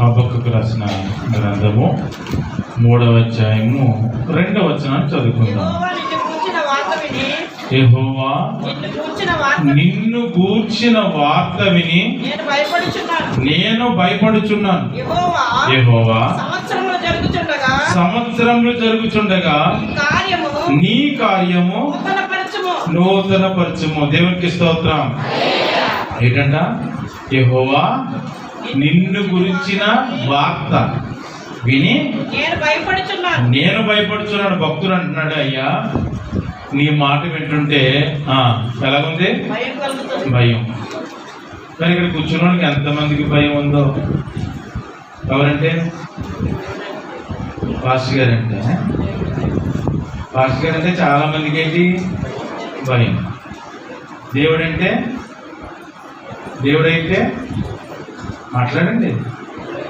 హబక్కుకు రాసిన గ్రంథము మూడవ అధ్యాయము రెండవ వచనాన్ని చదువుకుందాం. యెహోవా నిన్ను గూర్చిన వార్త విని. నేను భయపడుచున్నాను. యెహోవా సంవత్సరములు జరుగుచుండగా నీ కార్యము నూతన పరచము దేవునికి స్తోత్రం. ఏంటంట? యెహోవా నిన్ను గురించిన వార్త విని నేను భయపడుచున్నాను. నేను భయపడుచున్నాడు భక్తుడు అంటున్నాడు అయ్యా నీ మాట వింటుంటే ఎలాగుంది? భయం కానీ ఇక్కడ కూర్చున్నోడికి ఎంతమందికి భయం ఉందో? ఎవరంటే? పాస్టర్ గారు అంటే పాస్టర్ గారు అంటే చాలా మందికి ఏంటి? భయం. దేవుడంటే? దేవుడైతే? మాట్లాడండి.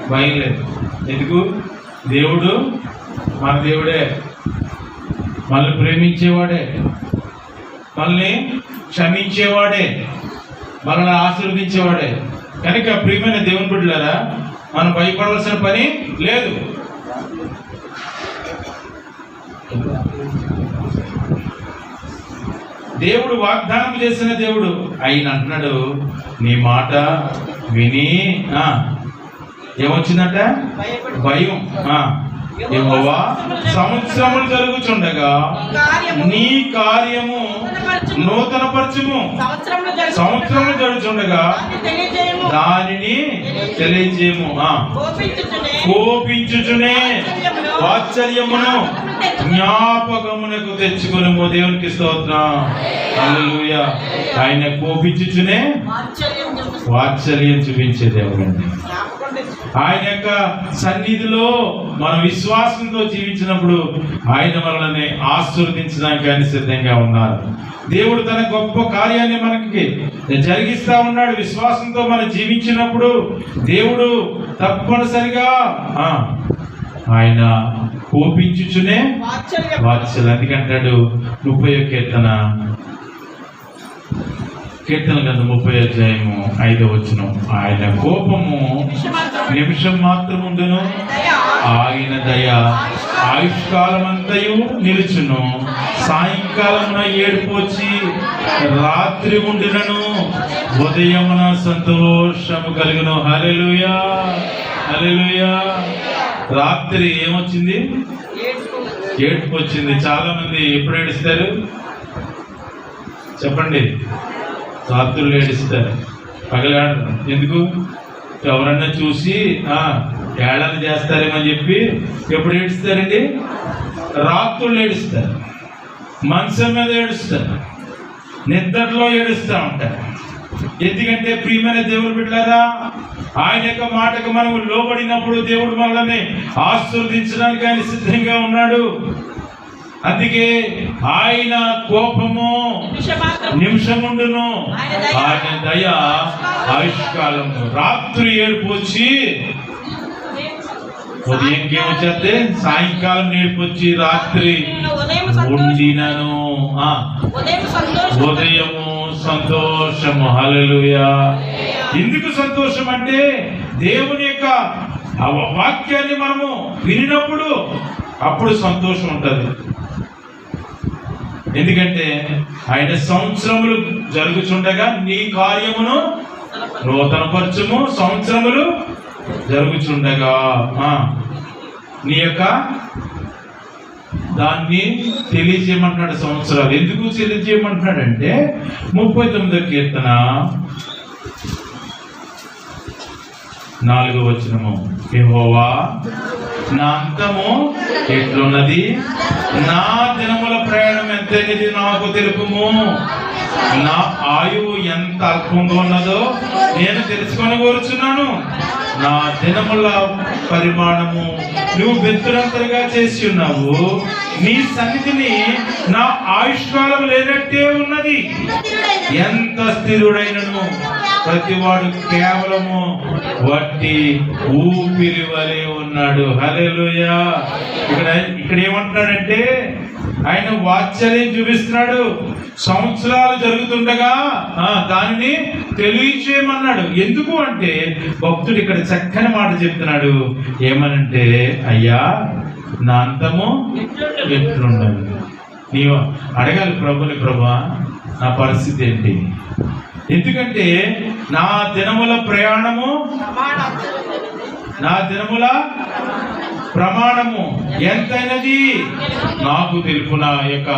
భయం లేదు. ఎందుకు? దేవుడు మన దేవుడే. మనల్ని ప్రేమించేవాడే. మనల్ని క్షమించేవాడే. మనల్ని ఆశీర్వదించేవాడే. కనుక ప్రియమైన దేవుని బిడ్డలారా మనం భయపడవలసిన పని లేదు. దేవుడు వాగ్దానం చేసిన దేవుడు ఆయన అంటున్నాడు నీ మాట విని ఏమొచ్చిందట? భయం యెహోవా సంవత్సరములు జరుగుచుండగా నీ కార్యము నూతన పరచుము సంవత్సరములు జరుగుచుండగా దాన్ని తెలియజేయము. కోపించుచునే. వాత్సల్యమును. జ్ఞాపకమునకు తెచ్చుకొని దేవునికి స్తోత్రం. ఆయన కోపించుచునే వాత్సల్యం చూపించే తెచ్చుకో. ఆయన యొక్క సన్నిధిలో మన విశ్వాసంతో జీవించినప్పుడు ఆయన మనల్ని ఆశీర్వదించడానికి ఆయన సిద్ధంగా ఉన్నారు. దేవుడు తన గొప్ప కార్యాన్ని మనకి జరిగిస్తా ఉన్నాడు. విశ్వాసంతో మనం జీవించినప్పుడు దేవుడు తప్పనిసరిగా ఆ, ఆయన కోపించుచునే వాత్సల్యం. అందుకంటాడు ముప్పై కీర్తన కీర్తన గంధ ముప్పై అధ్యాయము ఐదో వచ్చిన ఆయన కోపము నిమిషం మాత్రం ఆయన దయ ఆయుష్కాలమంతయు నిలుచును. సాయంకాలమున ఏడుపు వచ్చి రాత్రి ఉండినను. ఉదయమున సంతోషము కలుగును. హలెలుయా హలెలుయా రాత్రి ఏమొచ్చింది? ఏడుపు ఏడుపు వచ్చింది. చాలా మంది ఎప్పుడు ఏడుస్తారు? చెప్పండి. రాత్రులు ఏడుస్తారు. పగలాడు ఎందుకు? ఎవరన్నా చూసి ఆ చేస్తారేమని చెప్పి ఎప్పుడు ఏడుస్తారండి? రాత్రులు ఏడుస్తారు. మంచం మీద ఏడుస్తారు. నిద్రలో ఏడుస్తూ ఉంటారు. ఎందుకంటే ప్రియమైన దేవుడు బిడ్డారా ఆయన యొక్క మాటకు మనం లోబడినప్పుడు దేవుడు మనల్ని ఆశీర్వదించడానికి ఆయన సిద్ధంగా ఉన్నాడు. అందుకే ఆయన కోపము నిమిషముండును. ఆయన దయ. ఆయుష్కాలము రాత్రి ఏడుపు వచ్చి ఉదయంకి ఏమొచ్చేస్తే సాయంకాలం ఏడుపు వచ్చి రాత్రి ఉదయం ఉండినను. ఉదయం ఉదయము సంతోషము. హల్లెలూయా. ఎందుకు సంతోషం అంటే దేవుని యొక్క వాక్యాన్ని మనము వినినప్పుడు అప్పుడు సంతోషం ఉంటుంది. ఎందుకంటే ఆయన సంవత్సరములు జరుగుచుండగా నీ కార్యమును నూతనపరచము. సంవత్సరములు జరుగుచుండగా. నీ యొక్క దాన్ని తెలియజేయమంటున్నాడు సంవత్సరాలు. ఎందుకు తెలియజేయమంటున్నాడంటే ముప్పై తొమ్మిదో కీర్తన నాలుగో వచనము. ఏహోవా నా అంతము ఎట్లున్నది? నా దినముల ప్రయాణం ఎంతైనది నాకు తెలుపుము. నా ఆయువు ఎంత అల్పంగా ఉన్నదో నేను తెలుసుకొని కోరుచున్నాను. నా దినముల పరిమాణము నువ్వు బెత్తురంతలుగా చేసి ఉన్నావు. నీ సన్నిధిని నా ఆయుష్కాలం లేనట్టే ఉన్నది. ఎంత స్థిరుడైనను. ప్రతివాడు కేవలము వట్టి ఊపిరి వలె ఉన్నాడు. హలెలుయా ఇక్కడ ఇక్కడ ఏమంటున్నాడంటే ఆయన వాత్సల్యం చూపిస్తున్నాడు. సంవత్సరాలు జరుగుతుండగా దానిని తెలియచేయమన్నాడు. ఎందుకు అంటే భక్తుడు ఇక్కడ చక్కని మాట చెప్తున్నాడు. ఏమనంటే అయ్యా నా అంతము ఎట్లుండదు? నీవు అడగాలి ప్రభుని ప్రభా నా పరిస్థితి ఏంటి? ఎందుకంటే నా దినముల ప్రయాణము నా దినముల ప్రమాణము ఎంతైనది? నాకు తెలుపు నా యొక్క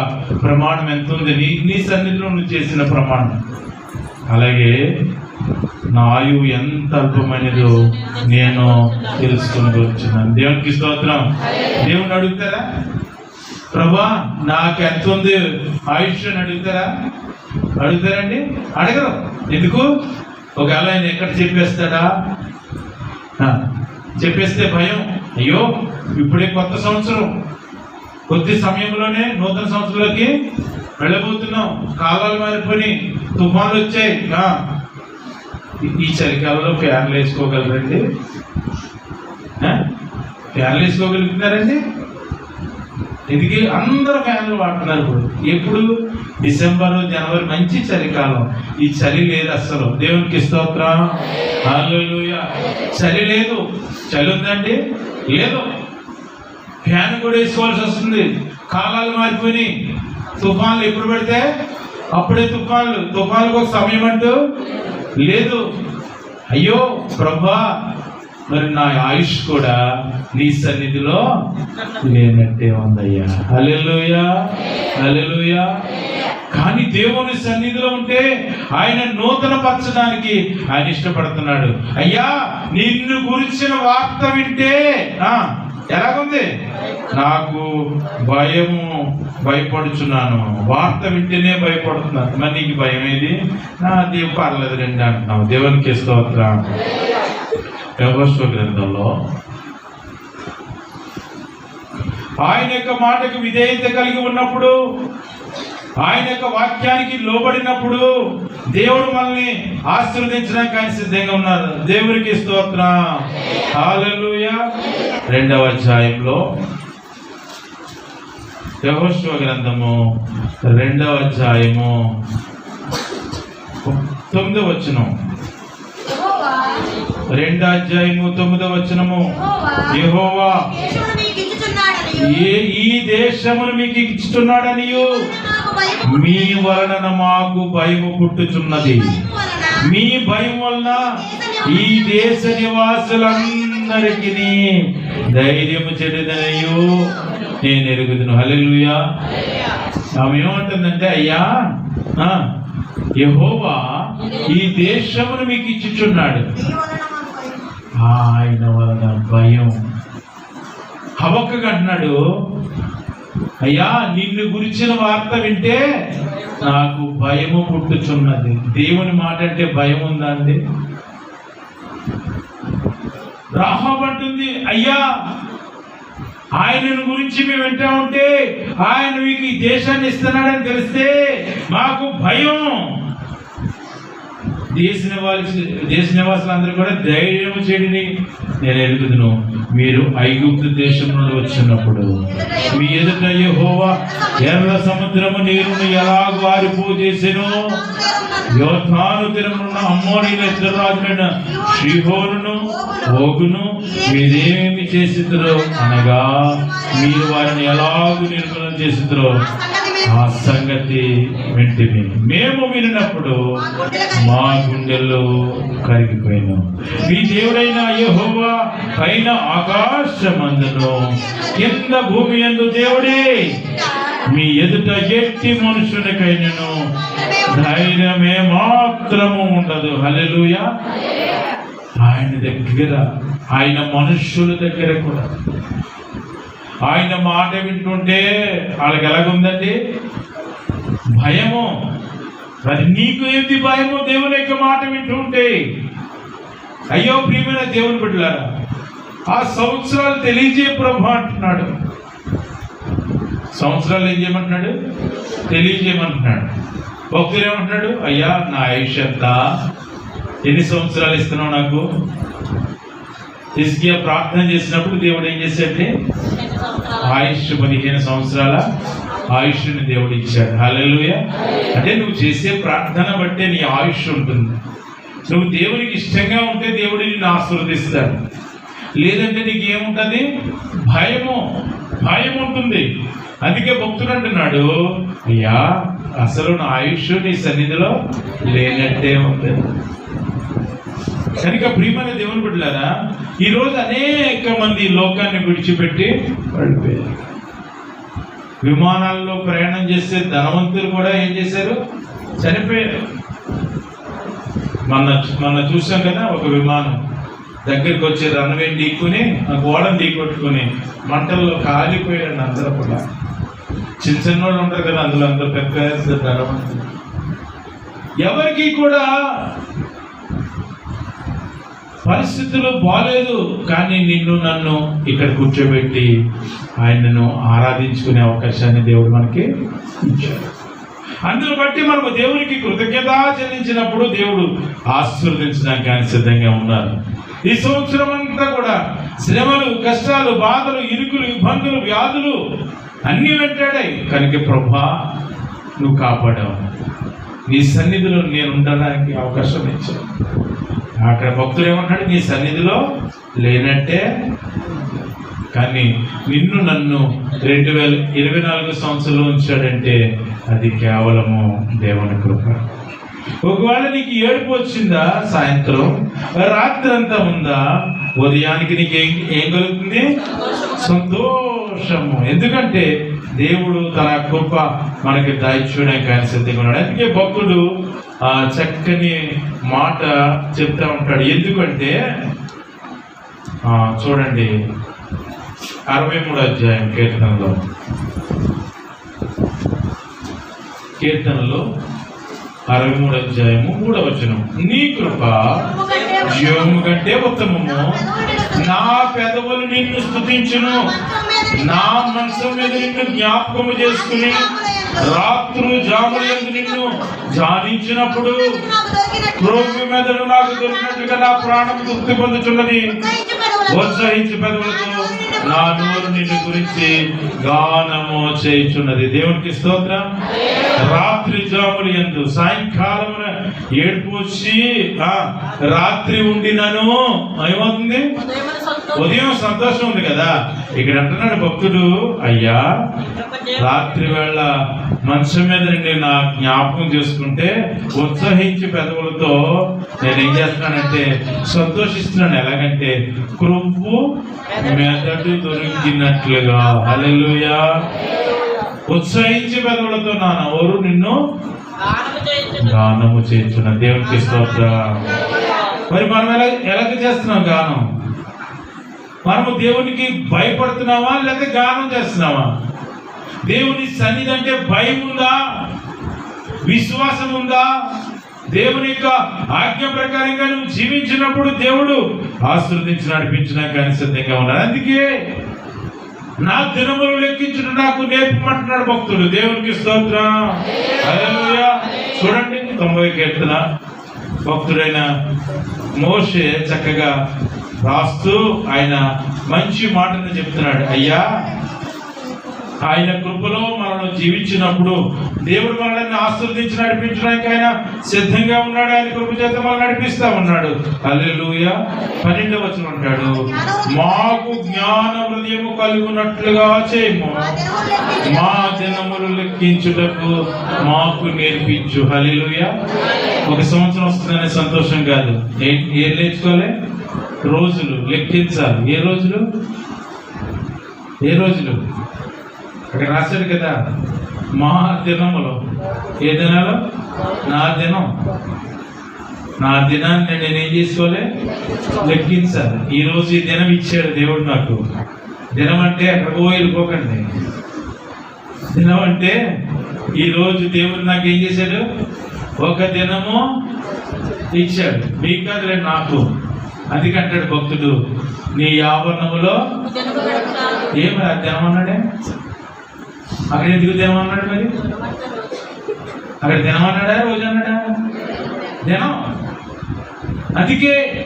ప్రమాణం ఎంత ఉంది నీ నీ సన్నిధిలో నువ్వు చేసిన ప్రమాణం. అలాగే నా ఆయువు ఎంత అల్పమైనదో నేను తెలుసుకుని వచ్చినాను. దేవునికి స్తోత్రం. దేవుని అడుగుతారా? ప్రభా నాకు ఎంత ఉంది? ఆయుష్ అని అడుగుతారా? అడుగుతారండి? అడగరు. ఎందుకు? ఒకవేళ ఆయన ఎక్కడ చెప్పేస్తాడా? చెప్పేస్తే భయం. అయ్యో ఇప్పుడే కొత్త సంవత్సరం. కొద్ది సమయంలోనే నూతన సంవత్సరంలోకి వెళ్ళబోతున్నాం. కాలాలు మారిపోయి తుఫాన్లు వచ్చాయి. ఈ- చలికాలంలో ఫ్యాన్లు వేసుకోగలరండి. ఫ్యాన్లు వేసుకోగలుగుతున్నారండి? ఎందుకే అందరు ఫ్యాన్లు వాడుతున్నారు ఇప్పుడు. ఎప్పుడు? డిసెంబర్ జనవరి మంచి చలికాలం. ఈ చలి లేదు అసలు దేవునికి స్తోత్రం. చలి లేదు. చలి ఉందండి? లేదు. ఫ్యాన్ కూడా వేసుకోవాల్సి వస్తుంది. కాలాలు మారిపోయి తుఫాన్లు ఎప్పుడు పెడితే అప్పుడే తుఫాన్లు. తుఫాన్లకు ఒక సమయం అంటూ లేదు. అయ్యో ప్రభా మరి నా ఆయుష్ కూడా నీ సన్నిధిలో లేనట్టే ఉందయ్యా. అలెలుయా అలెలుయా కానీ దేవుని సన్నిధిలో ఉంటే ఆయన నూతన పరచడానికి ఆయన ఇష్టపడుతున్నాడు. అయ్యా నిన్ను గురించిన వార్త వింటే ఆ ఎలాగుంది? నాకు భయము భయపడుచున్నాను. వార్త వింటేనే భయపడుతున్నాను మరి నీకు భయం ఏది నా దేవు పర్లేదు రండి అంటున్నావు. దేవునికి స్తోత్రం. వ్యవస్థ గ్రంథంలో? ఆయన యొక్క మాటకు విధేయత కలిగి ఉన్నప్పుడు ఆయన యొక్క వాక్యానికి లోబడినప్పుడు దేవుడు మనల్ని ఆశీర్వదించడానికి ఆయన సిద్ధంగా ఉన్నారు. దేవునికి స్తోత్ర. రెండవ అధ్యాయంలో యెహోషువ గ్రంథము రెండవ అధ్యాయము తొమ్మిదవ వచనం. రెండో అధ్యాయము వచనము యెహోవా మీకు ఇచ్చుచున్నాడనియు, ఏ ఈ దేశమును మీకు భయము మీ వలన మాకు భయము పుట్టుచున్నది. మీ భయం వలన ఈ దేశ నివాసులందరికీ ధైర్యము చెడుదనయు నేను ఎరుగుదును. హల్లెలూయా. ఆమె ఏమంటుందంటే అయ్యా ఆ, యెహోవా ఈ దేశమును మీకు ఇచ్చుచున్నాడు నీ వలన మాకు భయము. ఆయన వలన భయం. హవక్కగా అంటున్నాడు అయ్యా నిన్ను గురించిన వార్త వింటే నాకు భయము పుట్టుచున్నది. దేవుని మాట అంటే భయం ఉందా అండి? అయ్యా ఆయనను గురించి మేము వింటా ఉంటే ఆయన మీకు ఈ దేశాన్ని ఇస్తున్నాడని తెలిస్తే మాకు భయం. దేశ నివాసి దేశ నివాసులందరూ కూడా ధైర్యం చెడిని నేను ఎరుగుదును. మీరు ఐగుప్తు దేశం నుండి వచ్చినప్పుడు మీ ఎదుట యహోవా ఎర్ర సముద్రము నీరును ఎలా ఆరిపో చేసెను? యోధాను తిరమున్న అమ్మోనీల ఇద్దరు రాజులైన శ్రీహోరును ఓగును మీరేమి చేసిద్దరో అనగా మీరు వారిని ఎలాగూ నిర్మూలన చేసిద్దరో ఆ సంగతి మేము వింటిమి. మేము వినినప్పుడు మా గుండెల్లో కరిగిపోయినాం. మీ దేవుడైన యహోవా పైన ఆకాశమందును. కింద భూమి ఎందు దేవుడే. మీ ఎదుట ఎట్టి మనుషునికైనను ధైర్యమే మాత్రము ఉండదు. హల్లెలూయా. ఆయన దగ్గర ఆయన మనుష్యుల దగ్గర కూడా ఆయన మాట వింటుంటే వాళ్ళకి ఎలాగుందండి? భయము. మరి నీకు ఏంది భయము? దేవుని యొక్క మాట వింటుంటే. అయ్యో ప్రియమైన దేవుని బిడ్డలారా ఆ సంవత్సరాలు తెలియజే ప్రభు అంటున్నాడు. సంవత్సరాలు ఏం చేయమంటున్నాడు? తెలియజేయమంటున్నాడు. భక్తులు ఏమంటున్నాడు? అయ్యా నా ఆయుష్ ఎంత ఎన్ని సంవత్సరాలు ఇస్తున్నావు నాకు? హిజ్కియా ప్రార్థన చేసినప్పుడు దేవుడు ఏం చేశాడంటే ఆయుష్ పదిహేను సంవత్సరాల ఆయుష్ని దేవుడు ఇచ్చాడు. హల్లెలూయ. అంటే నువ్వు చేసే ప్రార్థన బట్టే నీ ఆయుష్ ఉంటుంది. నువ్వు దేవునికి ఇష్టంగా ఉంటే దేవుడు నిన్ను ఆశీర్వదిస్తాడు. లేదంటే నీకు ఏముంటుంది భయము. భయం ఉంటుంది. అందుకే భక్తుడు అంటున్నాడు అయ్యా అసలు నా ఆయుష్ నీ సన్నిధిలో లేనట్టే ఉంది. సరిగ్గా ప్రియమైన దేవుని బిడ్డలారా ఈరోజు అనేక మంది లోకాన్ని విడిచిపెట్టి పడిపోయారు. విమానాల్లో ప్రయాణం చేసే ధనవంతులు కూడా ఏం చేశారు? చనిపోయారు. మొన్న మొన్న చూసాం కదా ఒక విమానం దగ్గరికి వచ్చి రన్వే ఢీక్కుని ఆ గోడను ఢీకొట్టుకుని మంటల్లో కాలిపోయాడు అందరూ కూడా. చిన్న చిన్న వాళ్ళు ఉంటారు కదా అందులో అందరూ పెద్ద పెద్ద ధనవంతులు. ఎవరికి కూడా పరిస్థితులు బాగాలేదు కానీ నిన్ను నన్ను ఇక్కడ కూర్చోబెట్టి ఆయనను ఆరాధించుకునే అవకాశాన్ని దేవుడు మనకి ఇచ్చాడు. అందును బట్టి మనము దేవునికి కృతజ్ఞత చెల్లించినప్పుడు దేవుడు ఆశీర్వదించడానికి ఆయన సిద్ధంగా ఉన్నారు. ఈ సంవత్సరం అంతా కూడా శ్రమలు కష్టాలు బాధలు ఇరుకులు ఇబ్బందులు వ్యాధులు అన్నీ వెంటాడాయి. కనుక ప్రభా నువ్వు కాపాడావు. నీ సన్నిధిలో నేను ఉండడానికి అవకాశం ఇచ్చావు అక్కడ భక్తులు ఏమన్నాడు నీ సన్నిధిలో లేనట్టే. కానీ నిన్ను నన్ను రెండు వేల ఇరవై నాలుగు సంవత్సరంలో ఉంచాడంటే అది కేవలము దేవుని కృప. ఒకవేళ నీకు ఏడుపు వచ్చిందా సాయంత్రం? రాత్రి అంతా ఉందా? ఉదయానికి నీకు ఏం ఏం కలుగుతుంది? సంతోషము. ఎందుకంటే దేవుడు తన కృప మనకి దాయిచ్చడానికి ఆయన సిద్ధంగా ఉన్నాడు. అందుకే భక్తుడు ఆ చక్కని మాట చెప్తా ఉంటాడు. ఎందుకంటే ఆ, చూడండి అరవై మూడు అధ్యాయం కీర్తనలో. కీర్తనలో అరవై మూడు అధ్యాయము మూడవ వచనం. నీ కృప జీవము కంటే ఉత్తమము. నా పెదవులు నిన్ను స్తుతించును. నా మనసు మీద నిన్ను జ్ఞాపకము చేసుకుని రాత్రు జాములందు నిన్ను ధ్యానించినప్పుడు క్రోగి మెదడు నాకు దొరికినట్టుగా నా ప్రాణం తృప్తి పొందుతున్నది ప్రోత్సహించి పెదవులతో నా నోరు నిన్ను గురించి గానము చేయుచున్నది. దేవునికి స్తోత్రం. రాత్రి జాములు ఎందు సాయంకాలమున ఏడుపు వచ్చి ఆ, రాత్రి ఉండినను. ఏమవుతుంది? ఉదయం సంతోషం ఉంది కదా. ఇక్కడ అంటున్నాడు భక్తుడు అయ్యా రాత్రి వేళ మంచం మీద నుండి నా జ్ఞాపకం చేసుకుంటే ఉత్సహించి పెదవులతో నేను ఏం చేస్తున్నానంటే సంతోషిస్తున్నాను. ఎలాగంటే క్రొవ్వు మెదడు దొరికినట్లుగా హల్లెలూయా. ఉత్సహించి పెదవులతో నా నోరు నిన్ను? గానము చేయుచున్న చేస్తున్న దేవునికి స్తోత్ర. మరి మనం ఎలా ఎలాగ చేస్తున్నాం గానం? మనము దేవునికి భయపడుతున్నావా లేకపోతే గానం చేస్తున్నావా దేవుని సన్నిధి అంటే భయం ఉందా? విశ్వాసం ఉందా? దేవుని యొక్క ఆజ్ఞ ప్రకారంగా నువ్వు జీవించినప్పుడు దేవుడు ఆశీర్వదించి నడిపించడానికి ఆయన సిద్ధంగా ఉన్నాడు అందుకే నా దినములు లెక్కించుట నాకు నేర్పమంటున్నాడు భక్తుడు. దేవునికి స్తోత్రం. చూడండి తొంభై కీర్తన భక్తుడైన మోషే చక్కగా రాస్తూ ఆయన మంచి మాటను చెప్తున్నాడు. అయ్యా ఆయన కృపలో మనల్ని జీవించినప్పుడు దేవుడు మనల్ని ఆశీర్వదించి నడిపించడానికి ఆయన సిద్ధంగా ఉన్నాడు. ఆయన కృప చేత మనల్ని నడిపిస్తా ఉన్నాడు. అల్లెలుయ పన్నెండవ వచనం అంటాడు. మాకు జ్ఞాన హృదయము కలుగునట్లుగా చేయము. మా దినములు లెక్కించుటకు మాకు నేర్పించు. హలిలుయ ఒక సంవత్సరం వస్తుందనే సంతోషం కాదు. ఏం నేర్చుకోవాలి రోజులు లెక్కించాలి. ఏ రోజులు? ఏ రోజులు? అక్కడ రాశాడు కదా మా దినములు ఏ దినాలు? నా దినం. నా దినాన్ని నేను ఏం చేసుకోవాలి లెక్కించాలి. ఈ రోజు ఈ దినం ఇచ్చాడు దేవుడు నాకు. దినం అంటే ఎక్కడికో వెళ్ళిపోకండి. దినం అంటే ఈ రోజు దేవుడు నాకు ఏం చేశాడు? ఒక దినము ఇచ్చాడు. మీకు కాదులే నాకు. అందుకంటాడు భక్తుడు నీ యావరణములో. ఏమి ఆ దినం అన్నాడే? అక్కడ ఎందుకు దినం అన్నాడు మరి? అక్కడ దినం అన్నాడా? రోజు అన్నాడా? దినం. అందుకే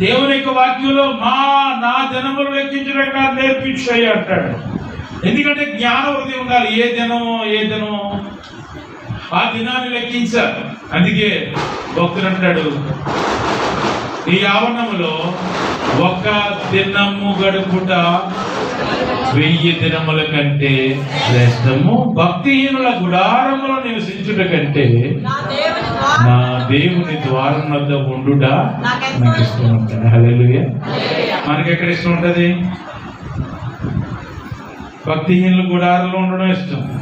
దేవుని యొక్క వాక్యంలో మా నా దినములు లెక్కించడానికి నేర్పించాయి అంటాడు. ఎందుకంటే జ్ఞాన హృదయం ఉండాలి. ఏ దినమో ఏ దినమో. ఆ దినాన్ని లెక్కించారు అందుకే భక్తులు అంటాడు ఈ ఆవరణములో ఒక్క దినము గడుపుట వెయ్యి దినముల కంటే శ్రేష్టము భక్తిహీనుల గుడారములో నివసించుట కంటే నా దేవుని ద్వారా వద్ద ఉండుట నాకు ఇష్టం ఉంటుంది. హల్లెలూయా. మనకి ఎక్కడ ఇష్టం ఉంటుంది? భక్తిహీనుల గుడారంలో ఉండడం ఇష్టం.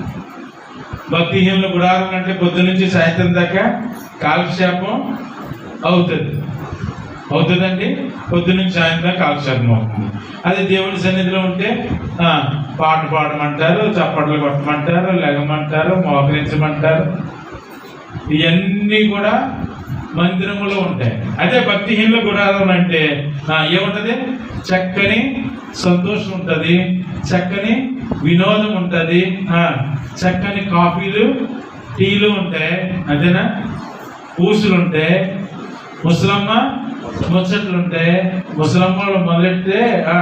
భక్తిహీనుల గుడారం అంటే పొద్దు నుంచి సాయంత్రం దాకా కాలక్షేపం అవుతుంది. అవుతుందండి పొద్దు నుంచి సాయంత్రం కాలక్షేపం అవుతుంది. అదే దేవుడి సన్నిధిలో ఉంటే పాట పాడమంటారు చప్పట్లు కొట్టమంటారు లెగమంటారు మోకరించమంటారు. ఇవన్నీ కూడా మందిరంలో ఉంటాయి. అదే భక్తిహీనుల గుడారం అంటే ఏముంటుంది ఏముంటది? చక్కని సంతోషం ఉంటుంది చక్కని వినోదం ఉంటుంది చక్కని కాఫీలు టీలు ఉంటాయి అంతేనా పూసులు ఉంటాయి. ముసలమ్మ ముచ్చట్లు ఉంటాయి ముసలమ్మలు మొదలెడితే ఆ,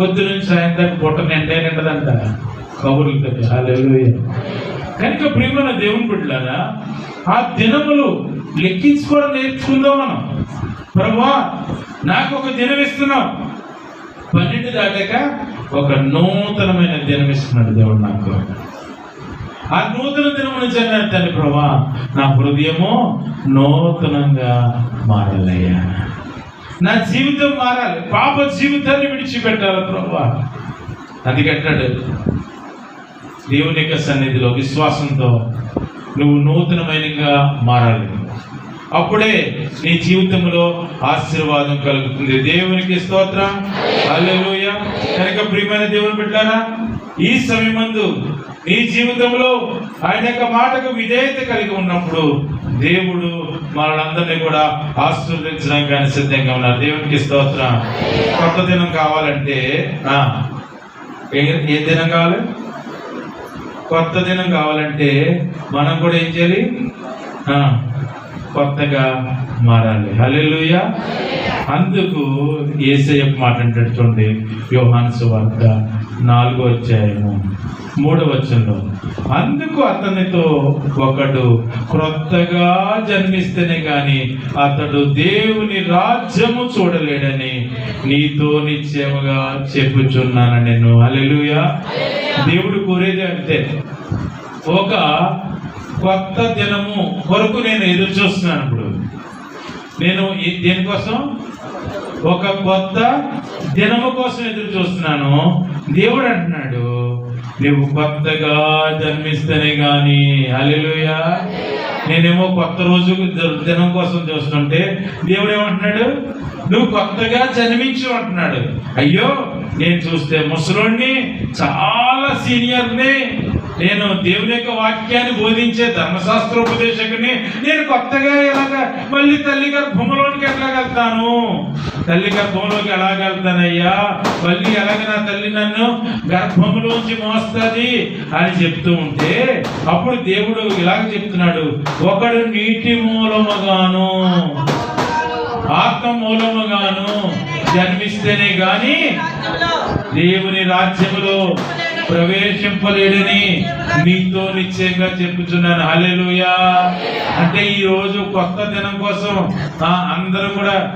పొద్దు నుంచి సాయంత్రం బుట్ట నిండే నిండదంట. కబుర్లతో హల్లెలూయా. కనుక ప్రియమైన దేవుని బిడ్డలారా ఆ దినములు లెక్కించుకోవడం నేర్చుకుందాం మనం. ప్రభా నాకు ఒక దినం ఇస్తున్నావు. పన్నెండు దాటాక ఒక నూతనమైన దినం ఇస్తున్నాడు దేవుడు నాకు. ఆ నూతన దినమును నుంచి తండ్రి ప్రభా నా హృదయము నూతనంగా మారాలయ్యా. నా జీవితం మారాలి. పాప జీవితాన్ని విడిచిపెట్టాలి ప్రభా. అందుకంటాడు దేవుని యొక్క సన్నిధిలో విశ్వాసంతో నువ్వు నూతనమైనగా మారాలి. అప్పుడే నీ జీవితంలో ఆశీర్వాదం కలుగుతుంది. దేవునికి స్తోత్రం. అల్లెలుయ కనుక ప్రియమైన దేవుని పెట్టారా ఈ సమయమందు నీ జీవితంలో ఆయన యొక్క మాటకు విధేయత కలిగి ఉన్నప్పుడు దేవుడు మనందరినీ కూడా ఆశీర్వదించడానికి ఆయన సిద్ధంగా ఉన్నారు. దేవునికి స్తోత్రం. కొత్త దినం కావాలంటే ఏ ఏ దినం కావాలి? కొత్త దినం కావాలంటే మనం కూడా ఏం చేయాలి? కొత్తగా మారాలి. హల్లెలూయా. అందుకు ఏసయ్య మాట అంటాడు చూడండి. యోహాను సువార్త నాలుగో అధ్యాయము. మూడవ వచనంలో అందుకు అతనితో ఒకడు క్రొత్తగా జన్మిస్తేనే గాని అతడు దేవుని రాజ్యము చూడలేడని నీతో నిశ్చయముగా చెప్పుచున్నాను నేను. హల్లెలూయా. దేవుడు కోరేది అంటే ఒక కొత్త దినము కొరకు నేను ఎదురు చూస్తున్నాను ఇప్పుడు. నేను ఈ- దేనికోసం ఒక కొత్త దినము కోసం ఎదురు చూస్తున్నాను. దేవుడు అంటున్నాడు నువ్వు కొత్తగా జన్మిస్తేనే గాని అలెలుయా నేనేమో కొత్త రోజు దినం కోసం చూస్తుంటే దేవుడు ఏమంటున్నాడు? నువ్వు కొత్తగా జన్మించు అంటున్నాడు అయ్యో నేను చూస్తే ముసలోడిని చాలా సీనియర్ని నేను దేవుని యొక్క వాక్యాన్ని బోధించే ధర్మశాస్త్ర ఉపదేశకుని నేను కొత్తగా ఎలాగ మళ్ళీ తల్లి గర్భంలోనికి ఎట్లా వెళ్తాను? తల్లి గర్భంలోకి ఎలాగెళ్తానయ్యా మళ్ళీ ఎలాగ నా తల్లి నన్ను గర్భంలోంచి మోస్తుంది అని చెప్తూ ఉంటే అప్పుడు దేవుడు ఇలాగ చెప్తున్నాడు ఒకడు నీటి మూలముగాను ఆత్మ మూలముగాను జన్మిస్తేనే గాని దేవుని రాజ్యములో ప్రవేశింపలేడని నీతో నిశ్చయంగా చెప్పుచున్నాను. హలెలుయా అంటే ఈ రోజు కొత్త దినం కోసం ఆ, అందరూ కూడా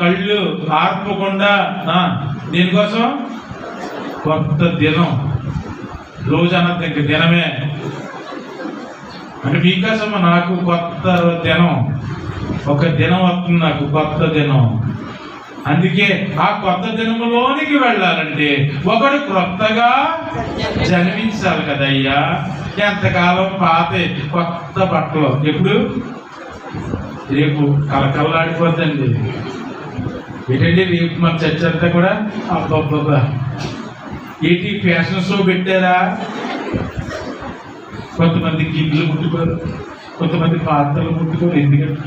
కళ్ళు ఆర్పకుండా దీనికోసం? కొత్త దినం. రోజు అన్నది ఇంక దినమే. అంటే మీకోసం నాకు కొత్త దినం. ఒక దినం వస్తుంది నాకు కొత్త దినం. అందుకే ఆ కొత్త దినములోనికి వెళ్ళాలంటే ఒకడు క్రొత్తగా జన్మించాలి కదయ్యా. ఎంతకాలం పాత కొత్త బట్టలు. ఎప్పుడు? రేపు కలకల్లాడిపోద్దండి. ఏంటంటే రేపు మన చర్చ అంతా కూడా? అబ్బబ్బబ్బా. ఏంటి ఫ్యాషన్ షో పెట్టారా? కొంతమంది గిన్నెలు ముట్టుకోరు కొంతమంది పాత్రలు ముట్టుకొని ఎందుకంటే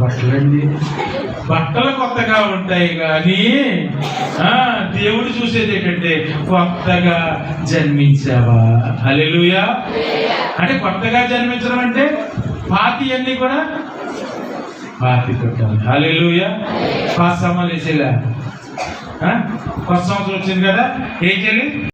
బట్టలండి. బట్టలు కొత్తగా ఉంటాయి కానీ దేవుడు చూసేది ఏంటంటే కొత్తగా జన్మించావా? అలెలుయా అంటే కొత్తగా జన్మించడం అంటే పాతి అన్ని కూడా పాతి కొట్టాలి. అలెలుయా పాస్ అమ్మలు కొత్త సంవత్సరం వచ్చింది కదా ఏం చేయాలి?